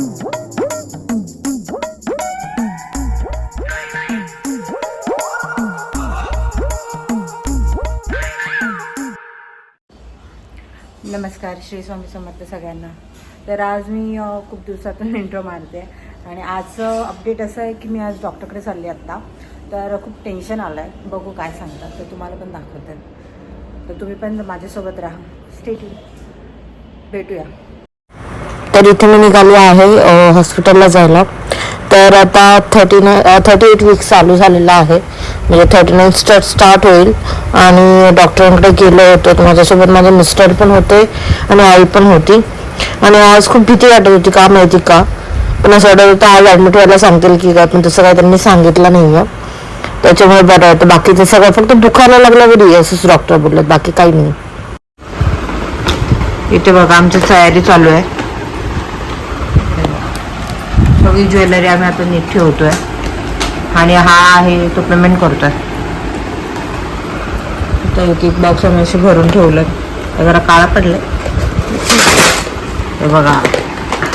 नमस्कार श्री स्वामी समर्थ सगळ्यांना. तर आज मी खूप दिवसातून इंट्रो मारते आणि आजचं अपडेट असं आहे की मी आज डॉक्टरकडे चालले आत्ता. तर खूप टेन्शन आलं आहे बघू काय सांगतात. तर तुम्हाला पण दाखवते. तर तुम्ही पण माझ्यासोबत राहा. स्टेट भेटूया. तर इथे मी निघाली आहे हॉस्पिटलला जायला. तर आता thirty nine thirty eight weeks चालू झालेला आहे. म्हणजे थर्टी नाईन स्टार्ट स्टार्ट होईल. आणि डॉक्टरांकडे गेलो होतो तर माझ्यासोबत माझे मिस्टर पण होते आणि आई पण होती. आणि आज खूप भीती वाटत होती का माहिती का? पण असं वाटत होतं आज ॲडमिट व्हायला सांगतील की काय पण तसं काय त्यांनी सांगितलं नाही आहे त्याच्यामुळे बरं वाटतं बाकीचं सगळं फक्त दुखायला लागलं बरी असंच डॉक्टर बोलले बाकी काही नाही. इथे बघा आमची तयारी चालू आहे. सगळी ज्वेलरी आम्ही आता नीट ठेवतोय. आणि हा आहे तो पेमेंट करतोय. तर एक एक बॉक्स आम्ही असे भरून ठेवलं हे जरा काळा पडलं हे बघा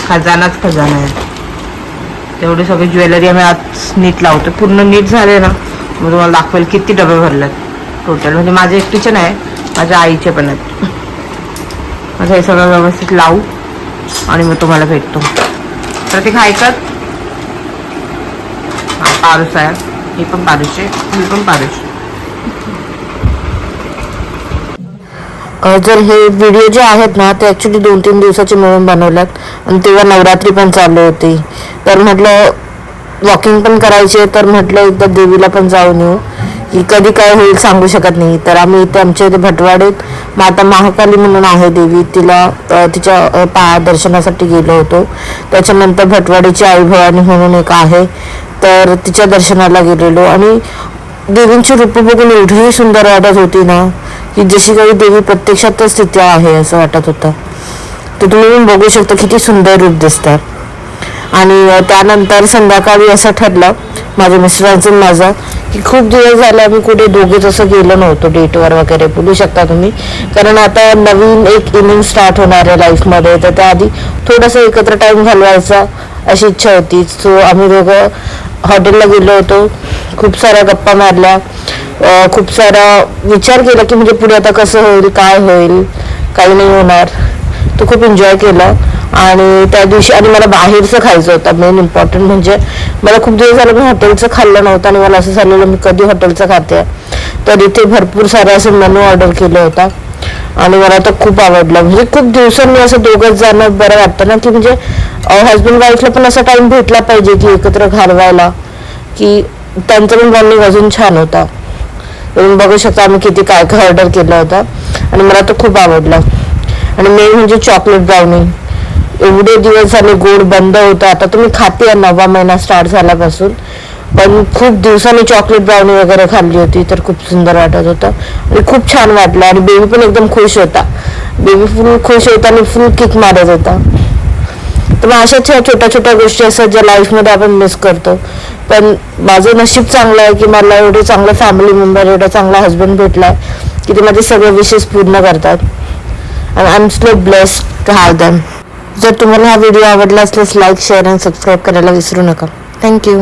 खजानाच खजाना आहे. तेवढी सगळी ज्वेलरी आम्ही आज नीट लावतो पूर्ण नीट झाले ना मग तुम्हाला दाखवेल किती डबे भरलेत. टोटल म्हणजे माझे एकटीचे नाही माझ्या आईचे पण आहेत. माझं हे सगळं व्यवस्थित लावू आणि मग तुम्हाला भेटतो. प्रतीक ऐकत? हा पारूस आहे हे पण पारूस आहे मी पण पारूस जर हे व्हिडिओ जे आहेत ना ते ॲक्च्युली दोन तीन दिवसाचे मिळून बनवल्यात. आणि तेव्हा नवरात्री पण चालू होती. तर म्हटलं वॉकिंग पण करायचे तर म्हटलं एकदा देवीला पण जाऊन येऊ. की कधी काय होईल सांगू शकत नाही. तर आम्ही इथे आमच्या इथे भटवाडीत माता महाकाली म्हणून आहे देवी. तिला तिच्या पाया दर्शनासाठी गेलो होतो. त्याच्यानंतर भटवाडीची आई भवानी म्हणून एक आहे. तर तिच्या दर्शनाला गेलेलो. आणि देवींची रूपं बघून एवढी सुंदर वाटत होती ना की जशी काही देवी प्रत्यक्षातच तिथे आहे असं वाटत होतं. तर तुम्ही पण बघू शकता किती सुंदर रूप दिसतात. आणि त्यानंतर संध्याकाळी असं ठरलं माझ्या मिस्टरांचं माझं की खूप दिवस झाले आम्ही कुठे दोघे असं गेलो नव्हतो डेटवर वगैरे बोलू शकता तुम्ही. कारण आता नवीन एक इनिंग स्टार्ट होणार आहे लाईफमध्ये तर त्याआधी थोडंसं एकत्र टाईम घालवायचा अशी इच्छा होती. सो आम्ही दोघं हॉटेलला गेलो होतो. खूप साऱ्या गप्पा मारल्या. खूप सारा विचार केला की म्हणजे पुढे आता कसं होईल काय होईल काही नाही होणार. तो खूप एन्जॉय केला. आणि त्या दिवशी आणि मला बाहेरचं खायचं होतं. मेन इम्पॉर्टंट म्हणजे मला खूप दिवस झालं मी हॉटेलचं खाल्लं नव्हतं आणि मला असं झालेलं मी कधी हॉटेलचं खाते. तर इथे भरपूर सारे असं मेनू ऑर्डर केलं होता. आणि मला तर खूप आवडलं. म्हणजे खूप दिवसांनी असं दोघंच जाणं बरं वाटतं ना की म्हणजे हस्बंड वाईफला पण असा टाइम भेटला पाहिजे की एकत्र घालवायला की त्यांचं पण बॉन्डिंग अजून छान होता. तुम्ही बघू शकता आम्ही किती काय काय ऑर्डर केलं होतं. आणि मला तो खूप आवडला. आणि मेन म्हणजे चॉकलेट ब्राउनी एवढे दिवस झाले गोड बंद होतं. आता तुम्ही खाते नववा महिना स्टार्ट झाल्यापासून. पण खूप दिवसांनी चॉकलेट ब्राउनी वगैरे खाल्ली होती तर खूप सुंदर वाटत होतं. आणि खूप छान वाटलं. आणि बेबी पण एकदम खुश होता. बेबी फुल खुश होता आणि फुल किक मारत होता. तर मग अशा छो- छोट्या छोट्या गोष्टी असतात ज्या लाईफमध्ये आपण मिस करतो. पण माझं नशीब चांगलं आहे की मला एवढे चांगलं फॅमिली मेंबर एवढा चांगला हस्बंड आहे की ते माझे सगळे विशेष पूर्ण करतात. आणि I am so blessed to have them जर तुम्हाला हा व्हिडिओ आवडला असल्यास लाईक शेअर आणि सबस्क्राईब करायला विसरू नका. थँक्यू